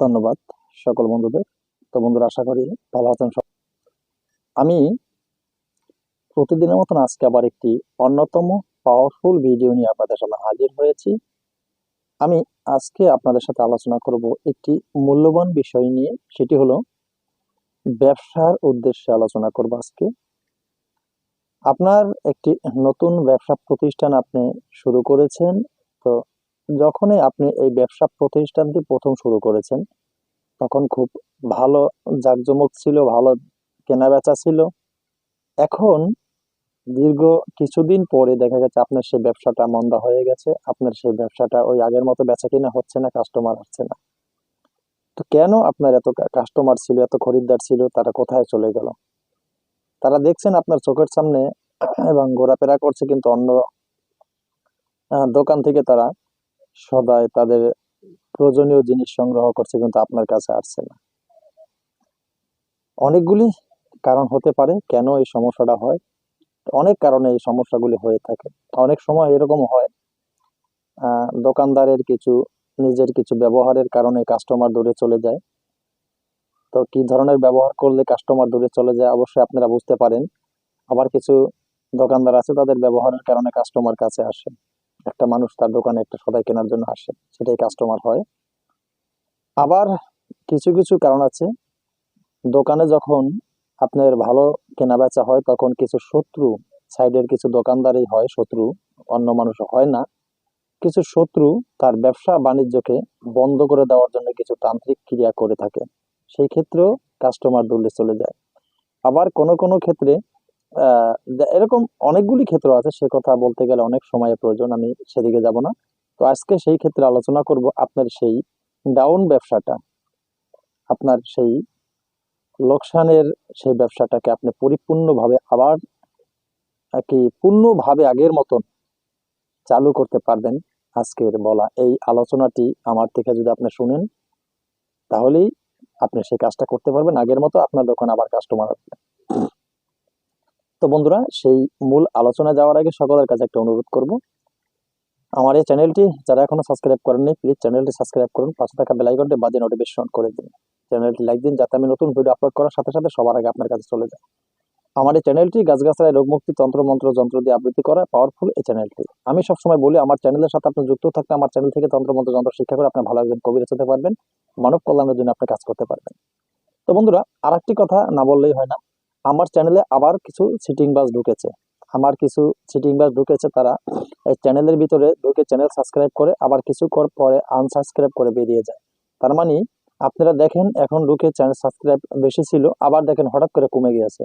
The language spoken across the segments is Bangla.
ধন্যবাদ সকল বন্ধুদের। তো বন্ধুরা, আশা করি ভালো আছেন সব। আমি প্রতিদিনের মতন আজকে আবার একটি অন্যতম পাওয়ারফুল ভিডিও নিয়ে আপনাদের সামনে হাজির হয়েছি। আমি আজকে আপনাদের সাথে আলোচনা করব একটি মূল্যবান বিষয় নিয়ে, সেটি হলো ব্যবসার উদ্দেশ্যে আলোচনা করব আজকে। আপনার একটি নতুন ব্যবসা প্রতিষ্ঠান আপনি শুরু করেছেন, তো যখনই আপনি এই ব্যবসা প্রতিষ্ঠানটি প্রথম শুরু করেছেন, তখন খুব ভালো জাঁকজমক ছিল, ভালো কেনা বেচা ছিল। এখন দীর্ঘ কিছুদিন পরে দেখা গেছে আপনার সেই ব্যবসাটা মন্দা হয়ে গেছে, আপনার সেই ব্যবসাটা ওই আগের মতো বেচা কিনা হচ্ছে না কাস্টমার আসছে না। তো কেন আপনার এত কাস্টমার ছিল, এত খরিদ্দার ছিল, তারা কোথায় চলে গেল? তারা দেখছেন আপনার চোখের সামনে এবং ঘোরাফেরা করছে, কিন্তু অন্য দোকান থেকে তারা সদায় তাদের প্রয়োজনীয় জিনিস সংগ্রহ করছে কিন্তু আপনার কাছে আসছে না। অনেকগুলি কারণ হতে পারে কেন এই সমস্যাটা হয়। অনেক কারণে এই সমস্যাগুলি হয়ে থাকে। অনেক সময় এরকম হয় দোকানদারের কিছু, নিজের কিছু ব্যবহারের কারণে কাস্টমার দূরে চলে যায়। তো কি ধরনের ব্যবহার করলে কাস্টমার দূরে চলে যায় অবশ্যই আপনারা বুঝতে পারেন। আবার কিছু দোকানদার আছে তাদের ব্যবহারের কারণে কাস্টমার কাছে আসে। একটা মানুষ তার দোকানে একটা সদাই কেনার জন্য আসে, সেটাই কাস্টমার হয়। আবার কিছু কিছু কারণ আছে। দোকানে যখন আপনার ভালো কেনা বেচা হয়, তখন কিছু শত্রু সাইডের কিছু দোকানদারই হয়, শত্রু, অন্য মানুষ হয় না। কিছু শত্রু তার ব্যবসা বাণিজ্যকে বন্ধ করে দেওয়ার জন্য কিছু তান্ত্রিক ক্রিয়া করে থাকে। সেই ক্ষেত্রেও কাস্টমার দূরে চলে যায়। আবার কোনো কোনো ক্ষেত্রে এরকম অনেকগুলি ক্ষেত্র আছে, সে কথা বলতে গেলে অনেক সময়ের প্রয়োজন, আমি সেদিকে যাব না। তো আজকে সেই ক্ষেত্রে আলোচনা করব আপনার সেই ডাউন ব্যবসাটা, আপনার সেই লোকসানের সেই ব্যবসাটাকে আপনি পরিপূর্ণভাবে আবার কি পূর্ণভাবে আগের মতন চালু করতে পারবেন আজকের বলা। এই আলোচনাটি আমার থেকে যদি আপনি শুনেন, তাহলেই আপনি সেই কাজটা করতে পারবেন। আগের মতো আপনার দোকান আবার কাস্টমার আসবে। তো বন্ধুরা, সেই মূল আলোচনা যাওয়ার আগে সকলের কাছে একটা অনুরোধ করব। আমার এই চ্যানেলটি যারা এখনও সাবস্ক্রাইব করেননি প্লিজ চ্যানেলটি সাবস্ক্রাইব করুন, পাশে থাকা বেল আইকনটি বাজে নোটিফিকেশন করে দিন। চ্যানেলটি লাইক দিন, যাতে আমি নতুন ভিডিও আপলোড করার সাথে সাথে সবার আগে আপনার কাছে চলে যায়। আমার এই চ্যানেলটি গাছগাছায় রোগমুক্তি তন্ত্র মন্ত্র যন্ত্র দিয়ে আবৃত্তি করা পাওয়ারফুল এই চ্যানেলটি। আমি সবসময় বলি, আমার চ্যানেলের সাথে আপনি যুক্ত থাকলে আমার চ্যানেল থেকে তন্ত্র মন্ত্র যন্ত্র শিক্ষা করে আপনি ভালো একজন কবির হতে পারবেন, মানব কল্যাণের জন্য আপনি কাজ করতে পারবেন। তো বন্ধুরা, আরেকটি কথা না বললেই হয় না। আমার চ্যানেলে আবার কিছু সিটিং বাস ঢুকেছে। আমার কিছু সিটিং বাস ঢুকেছে তারা। এই চ্যানেলের ভিতরে ঢুকে চ্যানেল সাবস্ক্রাইব করে আবার কিছু কর পরে আনসাবস্ক্রাইব করে বেরিয়ে যায়। তার মানে আপনারা দেখেন এখন ঢুকে চ্যানেল সাবস্ক্রাইব বেশি ছিল, আবার দেখেন হঠাৎ করে কমে গিয়েছে।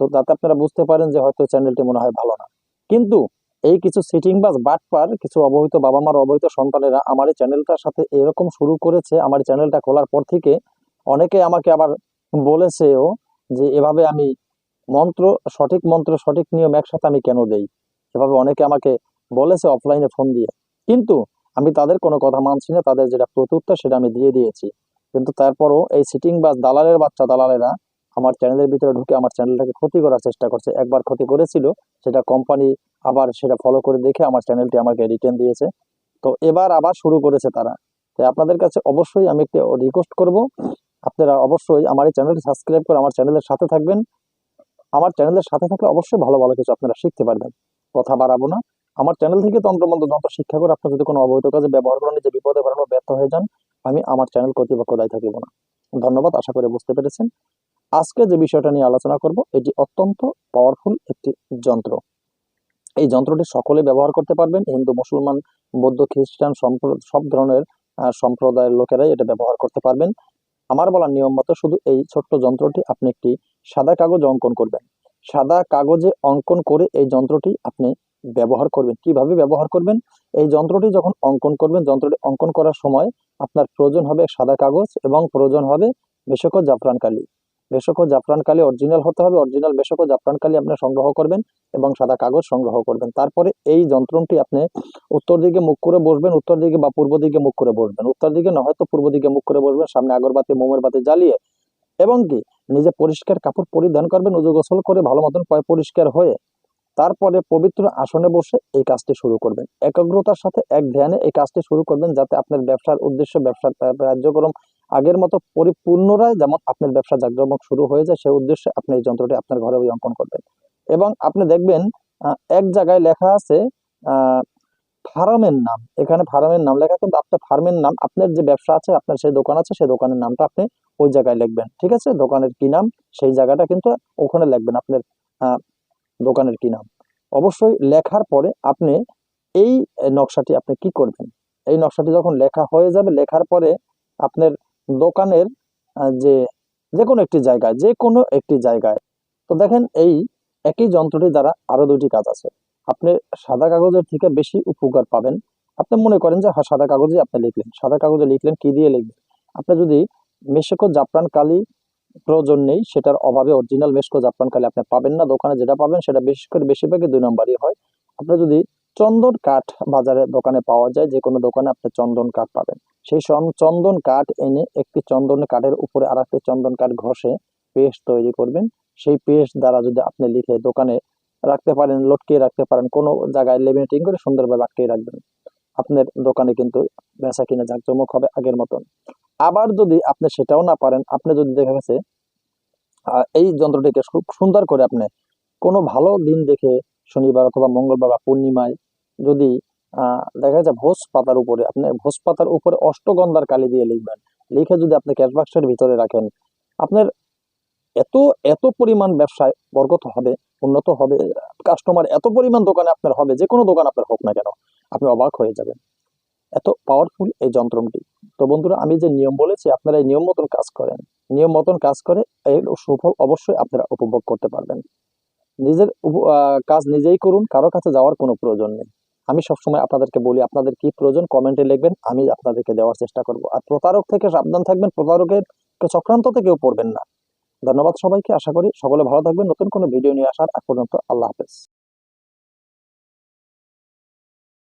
তো তাতে আপনারা বুঝতে পারেন যে হয়তো চ্যানেলটি মনে হয় ভালো না। কিন্তু এই কিছু সিটিং বাস বাটপার কিছু অবহিত বাবা মার অবহিত সন্তানেরা আমার এই চ্যানেলটার সাথে এরকম শুরু করেছে, আমার চ্যানেলটা খোলার পর থেকে অনেকে আমাকে আবার বলেছেও যে এভাবে আমি মন্ত্র, সঠিক মন্ত্র, সঠিক নিয়ম একসাথে আমি কেন দেই? এভাবে অনেকে আমাকে বলেছে অফলাইনে ফোন দিয়ে। কিন্তু আমি তাদের কোনো কথা মানছি না, তাদের যেটা প্রত্যুত্তর সেটা আমি দিয়ে দিয়েছি। কিন্তু তারপরও এই সিটিং বা দালালের বাচ্চা, দালালেরা আমার চ্যানেলের ভিতরে ঢুকে আমার চ্যানেলটাকে ক্ষতি করার চেষ্টা করছে। একবার ক্ষতি করেছিল, সেটা কোম্পানি আবার সেটা ফলো করে দেখে আমার চ্যানেলটি আমাকে রিটার্ন দিয়েছে। তো এবার আবার শুরু করেছে তারা। তো আপনাদের কাছে অবশ্যই আমি একটি রিকোয়েস্ট করব আপনারা অবশ্যই আমার এই চ্যানেলটি সাবস্ক্রাইব করে আমার চ্যানেলের সাথে থাকবেন। আমার চ্যানেলের সাথে থাকলে অবশ্যই ভালো ভালো কিছু আপনারা শিখতে পারবেন। কথা বাড়াবো না। আমার চ্যানেল থেকে তন্ত্রমন্ত্র, যন্ত্র শিক্ষা করে আপনার যদি কোনো অবৈধ কাজে ব্যবহার করেন যে বিপদে পড়ানো ব্যর্থ হয়ে যান, আমি আমার চ্যানেল কর্তৃপক্ষ দায়ী থাকিব না। ধন্যবাদ, আশা করে বুঝতে পেরেছেন। আজকে যে বিষয়টা নিয়ে আলোচনা করব, এটি অত্যন্ত পাওয়ারফুল একটি যন্ত্র। এই যন্ত্রটি সকলে ব্যবহার করতে পারবেন। হিন্দু, মুসলমান, বৌদ্ধ, খ্রিস্টান সব ধরনের সম্প্রদায়ের লোকেরাই এটা ব্যবহার করতে পারবেন। আমার বলার নিয়ম মতো শুধু এই ছোট্ট যন্ত্রটি আপনি একটি সাদা কাগজ অঙ্কন করবেন। সাদা কাগজে অঙ্কন করে এই যন্ত্রটি আপনি ব্যবহার করবেন। কীভাবে ব্যবহার করবেন? এই যন্ত্রটি যখন অঙ্কন করবেন, যন্ত্রটি অঙ্কন করার সময় আপনার প্রয়োজন হবে সাদা কাগজ এবং প্রয়োজন হবে বেশক জাফরান কালি। বেশক জাফরান কালি অরিজিনাল হতে হবে। অরিজিনাল বেশক জাফরান কালি আপনি সংগ্রহ করবেন এবং সাদা কাগজ সংগ্রহ করবেন। তারপরে এই যন্ত্রটি আপনি উত্তর দিকে মুখ করে বসবেন, উত্তর দিকে বা পূর্ব দিকে মুখ করে বসবেন। উত্তর দিকে না হয়তো পূর্ব দিকে মুখ করে বসবেন, সামনে আগরবাতি, মোমের বাতি জ্বালিয়ে। এবং কি? নিজে পরিষ্কার কাপড় পরিধান করবেন, উজু গোসল করে ভালো মতন পয় পরিষ্কার হয়ে তারপরে পবিত্র আসনে বসে এই কাজটি শুরু করবেন। একাগ্রতার সাথে এক ধ্যানে এই কাজটি শুরু করবেন, যাতে আপনার ব্যবসার উদ্দেশ্য, ব্যবসার কার্যক্রম আগের মতো পরিপূর্ণরায় যেমন আপনার ব্যবসা জাকজমক শুরু হয়ে যায় সেই উদ্দেশ্যে আপনি এই যন্ত্রটি আপনার ঘরে ওই অঙ্কন করবেন। এবং আপনি দেখবেন এক জায়গায় লেখা আছে ফার্মের নাম। এখানে ফার্মের নাম লেখা, কিন্তু আপনার ফার্মের নাম, আপনার যে ব্যবসা আছে, আপনার সেই দোকান আছে, সেই দোকানের নামটা আপনি ওই জায়গায় লিখবেন, ঠিক আছে? দোকানের কি নাম, সেই জায়গাটা কিন্তু ওখানে লিখবেন আপনার দোকানের কি নাম। অবশ্যই লেখার পরে আপনি এই নকশাটি আপনি কি করবেন? এই নকশাটি যখন লেখা হয়ে যাবে, লেখার পরে আপনার দোকানের যে যে কোনো একটি জায়গায় যে কোনো একটি জায়গায়। তো দেখেন এই একই যন্ত্রটি দ্বারা আরও দুটি কাজ আছে। আপনি সাদা কাগজের থেকে বেশি উপকার পাবেন। আপনি মনে করেন যে হ্যাঁ সাদা কাগজে আপনি লিখলেন। সাদা কাগজে লিখলেন, কি দিয়ে লিখবেন? আপনি যদি মেশকো জাফরান কালি প্রয়োজন নেই, সেটার অভাবে অরিজিনাল মেশকো জাফরান কালি আপনি পাবেন না। দোকানে যেটা পাবেন, সেটা বেশি করে বেশিরভাগই দুই নম্বরই হয়। আপনি যদি চন্দন কাঠ বাজারে দোকানে পাওয়া যায় যে কোনো দোকানে আপনি চন্দন কাঠ পাবেন। সেই চন্দন কাঠ এনে একটি চন্দন কাঠের উপরে আর একটি চন্দন কাঠ ঘষে পেস্ট তৈরি করবেন। সেই পেস্ট দ্বারা যদি আপনি লিখে দোকানে রাখতে পারেন, লটকিয়ে রাখতে পারেন, কোনো জায়গায় লেমিনেটিং করে সুন্দরভাবে আটকিয়ে রাখবেন, আপনার দোকানে কিন্তু বেচা কিনা জাঁকজমক হবে আগের মতন। আবার যদি আপনি সেটাও না পারেন, আপনি যদি দেখা গেছে এই যন্ত্রটিকে খুব সুন্দর করে আপনি কোনো ভালো দিন দেখে শনিবার অথবা মঙ্গলবার বা পূর্ণিমায় যদি দেখা যায় ভোজ পাতার উপরে, আপনি ভোজ পাতার উপরে অষ্টগন্ধার কালি দিয়ে লিখবেন। লিখে যদি আপনি ক্যাশ বাক্সের ভিতরে রাখেন, আপনার এত এত পরিমাণ ব্যবসায় বরকত হবে, উন্নত হবে কাস্টমার এত পরিমাণ দোকানে আপনার হবে, যে কোনো দোকান আপনার হোক না কেন, আপনি অবাক হয়ে যাবেন। এত পাওয়ারফুল এই যন্ত্রটি। তো বন্ধুরা, আমি যে নিয়ম বলেছি, আপনারা এই নিয়ম মতন কাজ করেন। নিয়ম মতন কাজ করে এর সুফল অবশ্যই আপনারা উপভোগ করতে পারবেন। নিজের কাজ নিজেই করুন, কারও কাছে যাওয়ার কোনো প্রয়োজন নেই। আমি সবসময় আপনাদেরকে বলি, আপনাদের কি প্রয়োজন কমেন্টে লিখবেন, আমি আপনাদেরকে দেওয়ার চেষ্টা করব। আর প্রতারক থেকে সাবধান থাকবেন, প্রতারকের চক্রান্ত থেকেও পড়বেন না। ধন্যবাদ সবাইকে, আশা করি সকলে ভালো থাকবেন। নতুন কোনো ভিডিও নিয়ে আসার আগ পর্যন্ত আল্লাহ হাফেজ।